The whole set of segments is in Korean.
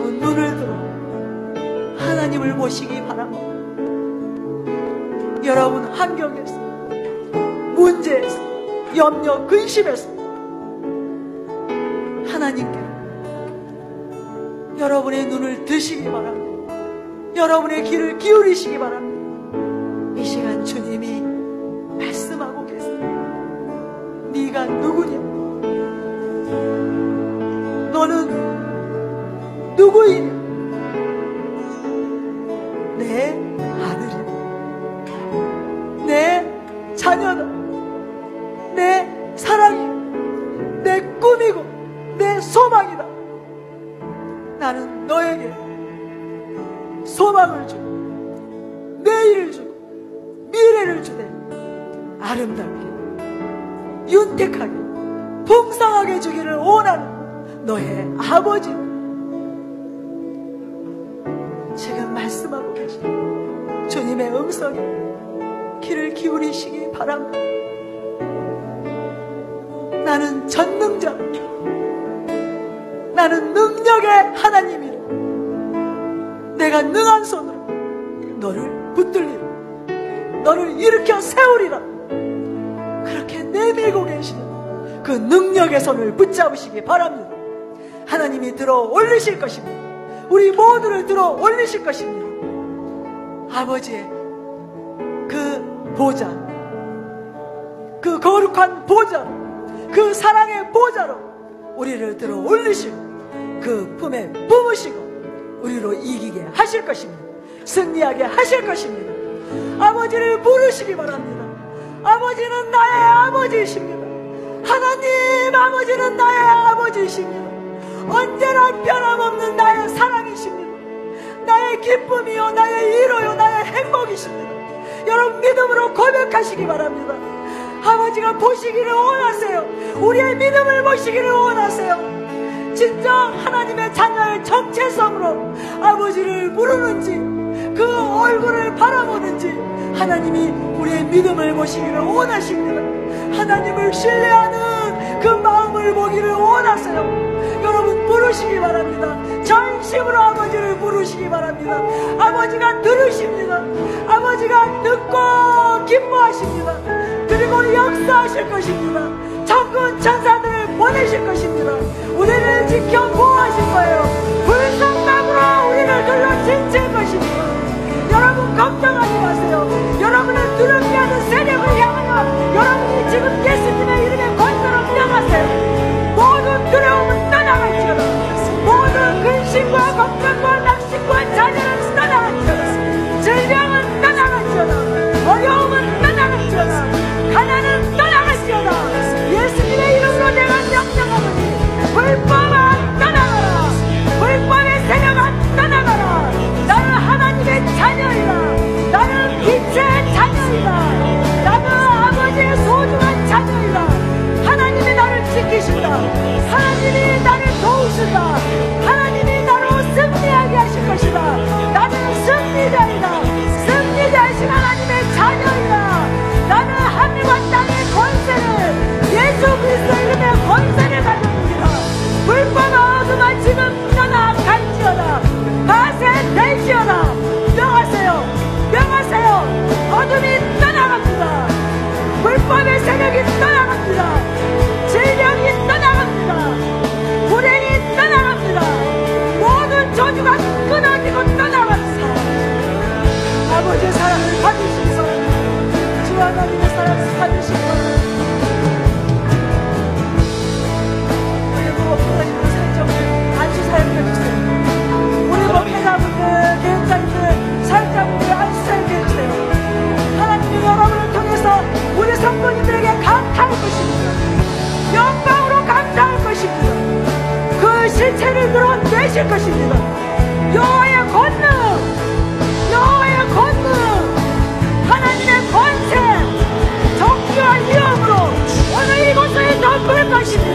여러분 눈을 들어 하나님을 보시기 바랍니다. 여러분 환경에서 문제에서 염려 근심에서 하나님께 여러분의 눈을 드시기 바랍니다. 여러분의 귀를 기울이시기 바랍니다. 이 시간 주님이 말씀하고 계세요. 네가 누구냐? 너는 누구이냐? 내 아들이야. 내 자녀다. 내 사랑이야. 내 꿈이고 내 소망이다. 나는 너에게 소망을 주고 내일을 주고 미래를 주되 아름답게 윤택하게 풍성하게 주기를 원하는 너의 아버지 지금 말씀하고 계신 주님의 음성에 귀를 기울이시기 바랍니다. 나는 전능자 나는 능력의 하나님이라 내가 능한 손으로 너를 붙들리라. 너를 일으켜 세우리라. 그렇게 내밀고 계시는 그 능력의 손을 붙잡으시기 바랍니다. 하나님이 들어 올리실 것입니다 우리 모두를 들어 올리실 것입니다 아버지의 그 보좌 그 거룩한 보좌 그 사랑의 보좌로 우리를 들어 올리시고 그 품에 품으시고 우리로 이기게 하실 것입니다. 승리하게 하실 것입니다. 아버지를 부르시기 바랍니다. 아버지는 나의 아버지이십니다. 하나님 아버지는 나의 아버지이십니다. 언제나 변함없는 나의 사랑이십니다. 나의 기쁨이요, 나의 위로요, 나의 행복이십니다. 여러분 믿음으로 고백하시기 바랍니다. 아버지가 보시기를 원하세요. 우리의 믿음을 보시기를 원하세요. 진짜 하나님의 자녀의 정체성으로 아버지를 부르는지 그 얼굴을 바라보는지 하나님이 우리의 믿음을 보시기를 원하십니다. 하나님을 신뢰하는 그 마음을 보기를 원하세요. 여러분 부르시기 바랍니다. 전심으로 아버지를 부르시기 바랍니다. 아버지가 들으십니다. 아버지가 듣고 기뻐하십니다. 그리고 역사하실 것입니다. 천군 천사들을 보내실 것입니다. 우리를 지켜 보호하실 거예요. 불성감으로 우리를 둘러 진칠 것입니다. 여러분 걱정하지 마세요. 여러분 실체를 드러내실 것입니다. 여호와의 권능, 여호와의 권능, 하나님의 권세, 정기와 위엄으로 오늘 이곳을 덮을 것입니다.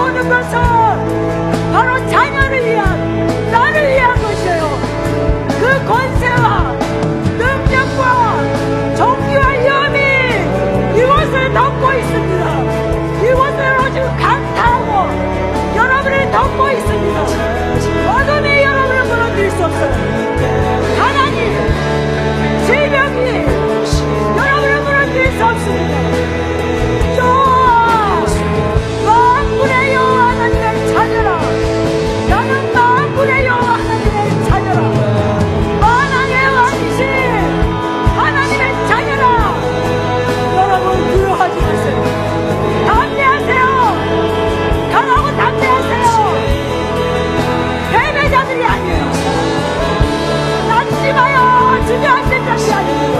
모든 것은 바로 자녀를 위한 나를 위한 것이에요. 그 권세와 능력과 종기와 위험이 이곳을 덮고 있습니다. 이곳을 오직 강타하고 여러분을 덮고 있습니다. 어둠이 여러분을 무너뜨릴 수 없어요. 가난이 질병이 여러분을 무너뜨릴 수 없습니다. 아들이 아니에요. 낳지 마요. 주저앉은 자들이 아니에요.